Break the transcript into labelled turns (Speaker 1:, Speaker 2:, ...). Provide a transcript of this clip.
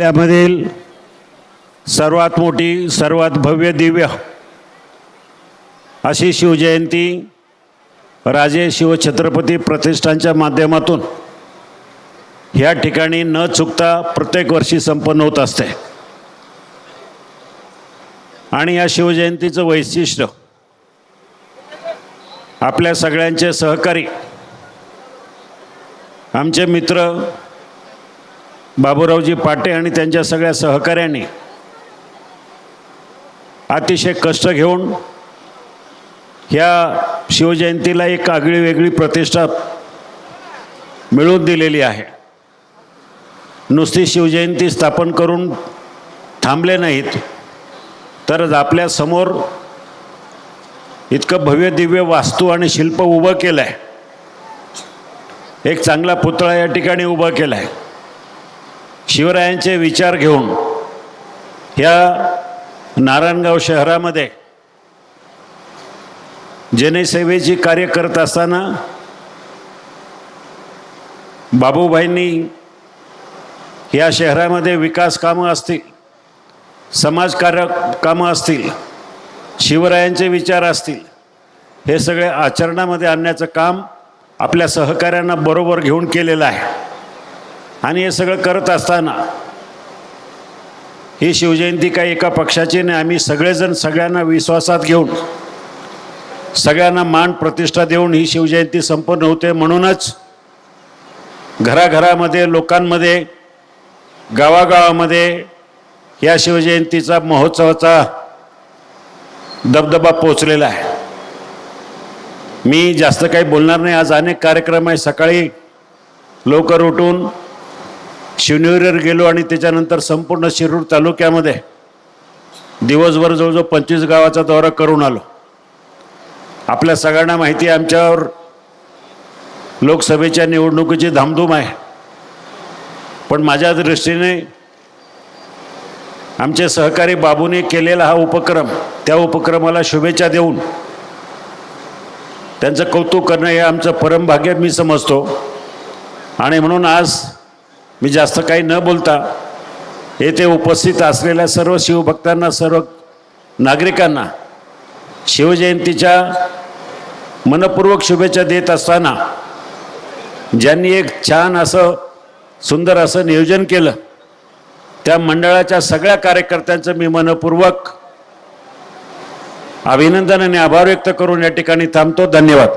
Speaker 1: जिल्ह्यामधील सर्वात मोठी सर्वात भव्य दिव्य अशी शिवजयंती राजे शिवछत्रपती प्रतिष्ठानच्या माध्यमातून ह्या ठिकाणी न चुकता प्रत्येक वर्षी संपन्न होत असते. आणि या शिवजयंतीचं वैशिष्ट्य आपल्या सगळ्यांचे सहकारी आमचे मित्र बाबूरावजी पाटे आणि त्यांच्या सगळ्या सहकाऱ्यांनी अतिशय कष्ट घेऊन ह्या शिवजयंतीला एक आगळी वेगळी प्रतिष्ठा मिळवून दिलेली आहे. नुसती शिवजयंती स्थापन करून थांबले नाहीत तर आपल्यासमोर इतकं भव्य दिव्य वास्तू आणि शिल्प उभं केलं आहे एक चांगला पुतळा या ठिकाणी उभा केला आहे शिवरायांचे विचार घेऊन ह्या नारायणगाव शहरामध्ये जनसेवेची कार्य करत असताना बाबूभाईंनी या शहरामध्ये विकास कामं असतील समाजकार्य कामं असतील शिवरायांचे विचार असतील हे सगळे आचरणामध्ये आणण्याचं काम आपल्या सहकाऱ्यांना बरोबर घेऊन केलेलं आहे. आणि हे सगळं करत असताना ही शिवजयंती काही एका पक्षाची नाही आम्ही सगळेजण सगळ्यांना विश्वासात घेऊन सगळ्यांना मान प्रतिष्ठा देऊन ही शिवजयंती संपन्न होते. म्हणूनच घराघरामध्ये लोकांमध्ये गावागावामध्ये या शिवजयंतीचा महोत्सवाचा दबदबा पोचलेला आहे. मी जास्त काही बोलणार नाही. आज अनेक कार्यक्रम आहे. सकाळी लवकर उठून शिवनेरीवर गेलो आणि त्याच्यानंतर संपूर्ण शिरूर तालुक्यामध्ये दिवसभर जवळजवळ पंचवीस गावाचा दौरा करून आलो. आपल्या सगळ्यांना माहिती आहे आमच्यावर लोकसभेच्या निवडणुकीची धामधूम आहे. पण माझ्या दृष्टीने आमचे सहकारी बाबूने केलेला हा उपक्रम त्या उपक्रमाला शुभेच्छा देऊन त्यांचं कौतुक करणं हे आमचं परमभाग्य मी समजतो. आणि म्हणून आज मी जास्त काही न बोलता येथे उपस्थित असलेल्या सर्व शिवभक्तांना सर्व नागरिकांना शिवजयंतीच्या मनपूर्वक शुभेच्छा देत असताना ज्यांनी एक छान असं सुंदर असं नियोजन केलं त्या मंडळाच्या सगळ्या कार्यकर्त्यांचं मी मनपूर्वक अभिनंदन आणि आभार व्यक्त करून या ठिकाणी थांबतो. धन्यवाद.